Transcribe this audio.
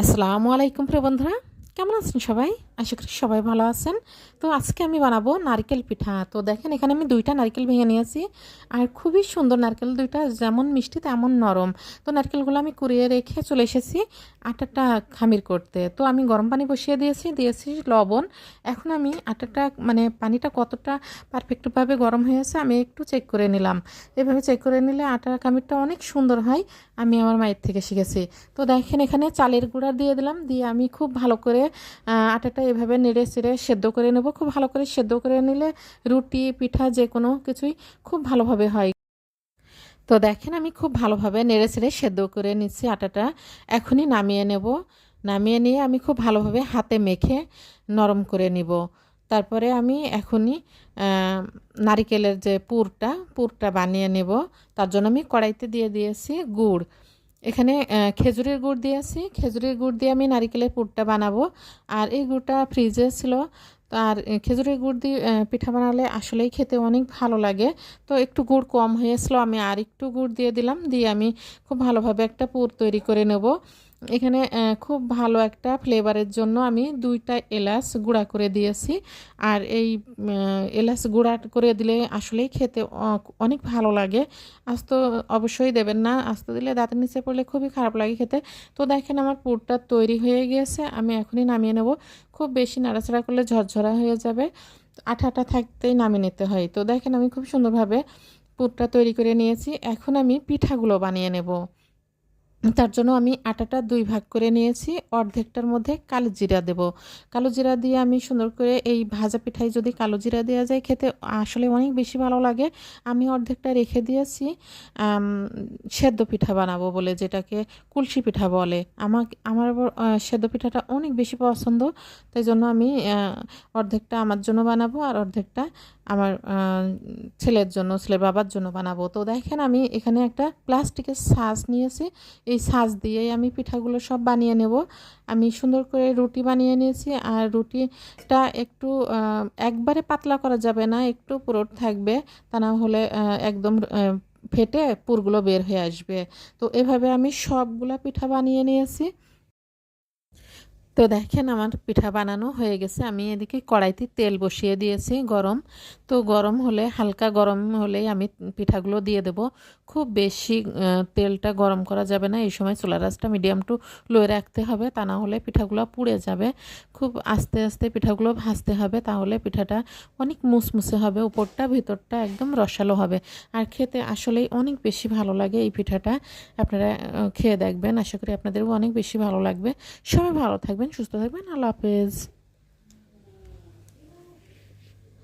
আসসালামু আলাইকুম প্রিয় কেমন আছেন সবাই? আশা করি সবাই ভালো আছেন। তো আজকে আমি বানাবো নারকেল পিঠা। তো দেখেন, এখানে আমি দুইটা নারকেল ভেঙে নিয়েছি। আর খুবই সুন্দর নারকেল দুইটা, যেমন মিষ্টি তেমন নরম। তো নারকেলগুলো আমি কুড়িয়ে রেখে চলে এসেছি আটাটা খামির করতে। তো আমি গরম পানি বসিয়ে দিয়েছি দিয়েছি লবণ। এখন আমি আটাটা মানে পানিটা কতটা পারফেক্টভাবে গরম হয়েছে আমি একটু চেক করে নিলাম। এভাবে চেক করে নিলে আটার খামিরটা অনেক সুন্দর হয়, আমি আমার মায়ের থেকে শিখেছি। তো দেখেন, এখানে চালের গুঁড়া দিয়ে দিলাম, দিয়ে আমি খুব ভালো করে আটাটা এভাবে নেড়ে চেড়ে সেদ্ধ করে নেব। খুব ভালো করে সেদ্ধ করে নিলে রুটি, পিঠা যে কোনো কিছুই খুব ভালোভাবে হয়। তো দেখেন আমি খুব ভালোভাবে নেড়ে চেড়ে সেদ্ধ করে নিচ্ছি আটাটা। এখনই নামিয়ে নেব। নামিয়ে নিয়ে আমি খুব ভালোভাবে হাতে মেখে নরম করে নিব। তারপরে আমি এখনই নারিকেলের যে পুরটা পুরটা বানিয়ে নেব। তার জন্য আমি কড়াইতে দিয়ে দিয়েছি গুড়। এখানে খেজুরের গুড় দিয়েছি খেজুরের গুড় দিয়ে আমি নারিকেলের পুরটা বানাবো। আর এই গুড়টা ফ্রিজে ছিল। তো আর খেজুরের গুড় দিয়ে পিঠা বানালে আসলেই খেতে অনেক ভালো লাগে। তো একটু গুড় কম হয়েছিল, আমি আর একটু গুড় দিয়ে দিলাম। দিয়ে আমি খুব ভালোভাবে একটা পুর তৈরি করে নেব। এখানে খুব ভালো একটা ফ্লেভারের জন্য আমি দুইটা এলাচ গুঁড়া করে দিয়েছি। আর এই এলাচ গুঁড়া করে দিলে আসলেই খেতে অনেক ভালো লাগে। আস্ত অবশ্যই দেবেন না। আস্ত দিলে দাঁতের নিচে পড়লে খুবই খারাপ লাগে খেতে। তো দেখেন আমার পুরটা তৈরি হয়ে গিয়েছে। আমি এখনই নামিয়ে নেব। খুব বেশি নাড়াচাড়া করলে ঝরঝরা হয়ে যাবে। আঠা আঠা থাকতেই নামিয়ে নিতে হয়। তো দেখেন আমি খুব সুন্দরভাবে পুরটা তৈরি করে নিয়েছি। এখন আমি পিঠাগুলো বানিয়ে নেব। তার জন্য আমি আটাটা দুই ভাগ করে নিয়েছি। অর্ধেকটার মধ্যে কালো জিরা দেব। কালো জিরা দিয়ে আমি সুন্দর করে এই ভাজা পিঠায় যদি কালো জিরা দেওয়া যায় খেতে আসলে অনেক বেশি ভালো লাগে। আমি অর্ধেকটা রেখে দিয়েছি সেদ্ধ পিঠা বানাবো বলে যেটাকে কুলসি পিঠা বলে। আমার আমার সেদ্ধ পিঠাটা অনেক বেশি পছন্দ, তাই জন্য আমি অর্ধেকটা আমার জন্য বানাবো আর অর্ধেকটা আমার ছেলের জন্য, ছেলের বাবার জন্য বানাবো। তো দেখেন আমি এখানে একটা প্লাস্টিকের সাজ নিয়েছি। এই সাজ দিয়েই আমি পিঠাগুলো সব বানিয়ে নেব। আমি সুন্দর করে রুটি বানিয়ে নিয়েছি আর রুটিটা একটু একবারে পাতলা করা যাবে না, একটু পুরোট থাকবে। তা না হলে একদম ফেটে পুরগুলো বের হয়ে আসবে। তো এভাবে আমি সবগুলা পিঠা বানিয়ে নিয়েছি। তো দেখেন আমার পিঠা বানানো হয়ে গেছে। আমি এদিকে কড়াইতে তেল বসিয়ে দিয়েছি গরম। তো গরম হলে, হালকা গরম হলেই আমি পিঠাগুলো দিয়ে দেব। খুব বেশি তেলটা গরম করা যাবে না। এই সময় চুলা রাসটা মিডিয়াম টু লোয়ে রাখতে হবে। তা না হলে পিঠাগুলো পুড়ে যাবে। খুব আস্তে আস্তে পিঠাগুলো ভাজতে হবে। তাহলে পিঠাটা অনেক মুসমুসে হবে। উপরটা, ভিতরটা একদম রসালো হবে। আর খেতে আসলেই অনেক বেশি ভালো লাগে এই পিঠাটা। আপনারা খেয়ে দেখবেন। আশা করি আপনাদেরও অনেক বেশি ভালো লাগবে। সবাই ভালো থাকবেন। Cuncu sebagai mana lapis